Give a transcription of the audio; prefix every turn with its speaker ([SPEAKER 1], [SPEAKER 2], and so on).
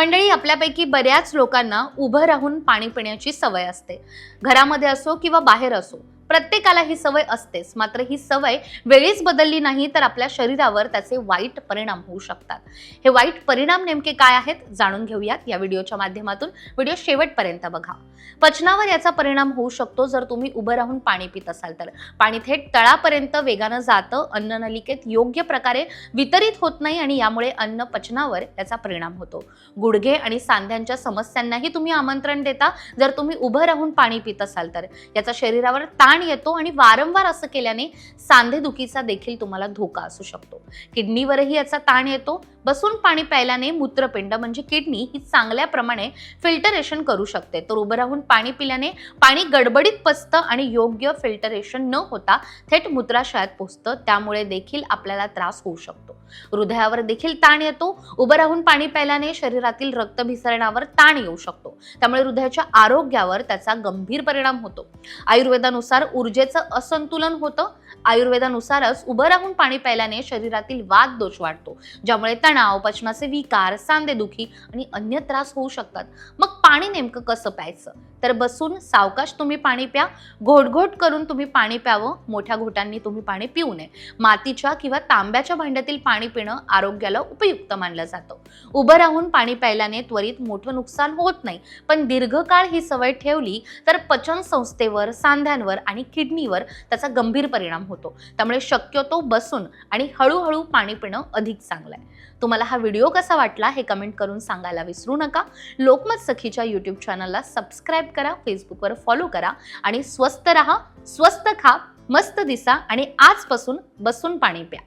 [SPEAKER 1] मंडळी आपल्यापैकी बऱ्याच लोकांना उभं राहून पाणी पिण्याची सवय असते. घरामध्ये असो किंवा बाहेर असो प्रत्येकाला ही सवय असतेच. मात्र ही सवय वेळीच बदलली नाही तर आपल्या शरीरावर त्याचे वाईट परिणाम होऊ शकतात. हे वाईट परिणाम नेमके काय आहेत जाणून घेऊयात या व्हिडिओच्या माध्यमातून. व्हिडिओ शेवटपर्यंत बघा. पचनावर याचा परिणाम होऊ शकतो जर तुम्ही उभं राहून पाणी पित असाल तर. पाणी थेट तळापर्यंत वेगानं जातं अन्ननलिकेत योग्य प्रकारे वितरित होत नाही आणि यामुळे अन्न पचनावर याचा परिणाम होतो. गुडघे आणि सांध्यांच्या समस्यांनाही तुम्ही आमंत्रण देता. जर तुम्ही उभं राहून पाणी पित असाल तर. याचा शरीरावर ताण येतो आणि वारंवार असं केल्याने सांधेदुखीचा देखील तुम्हाला धोका असू शकतो. किडनीवरही याचा ताण येतो. बसून पाणी प्यायल्याने मूत्रपिंड म्हणजे किडनी ही चांगल्या प्रमाणे फिल्टरेशन करू शकते. तर उभं राहून पाणी पिल्याने पाणी गडबडीत पचतं आणि योग्य फिल्टरेशन न होता थेट मूत्राशयात पोचतं त्यामुळे देखील आपल्याला त्रास होऊ शकतो. हृदयावर देखील ताण येतो. उभं राहून पाणी प्यायल्याने शरीरातील रक्तभिसरणावर ताण येऊ शकतो. त्यामुळे हृदयाच्या आरोग्यावर त्याचा गंभीर परिणाम होतो. आयुर्वेदानुसार ऊर्जेचं असंतुलन होतं. आयुर्वेदानुसारच उभं राहून पाणी प्यायल्याने शरीरातील वाद दोष वाढतो ज्यामुळे तणाव पचनाचे विकार सांधेदुखी आणि अन्य त्रास होऊ शकतात. मग पाणी नेमकं कसं प्यायचं? तर बसून सावकाश तुम्ही पाणी प्या. घोटघोट करून तुम्ही पाणी प्यावं. मोठ्या घोटांनी तुम्ही पाणी पिऊ नये. मातीच्या किंवा तांब्याच्या भांड्यातील पाणी पिणं आरोग्याला उपयुक्त मानलं जातं. उभं राहून पाणी प्यायल्याने त्वरित मोठं नुकसान होत नाही. पण दीर्घकाळ ही सवय ठेवली तर पचन संस्थेवर सांध्यांवर आणि किडनीवर त्याचा गंभीर परिणाम होतो. त्यामुळे शक्यतो बसून आणि हळूहळू पाणी पिणं अधिक चांगलं आहे तुम्हाला हा व्हिडिओ कसा वाटला हे कमेंट करून सांगायला विसरू नका. लोकमत सखीच्या यूट्यूब चॅनलला सबस्क्राईब करा फेसबुकवर फॉलो करा आणि स्वस्त रहा स्वस्त खा मस्त दिसा आणि आजपासून बसून पाणी प्या.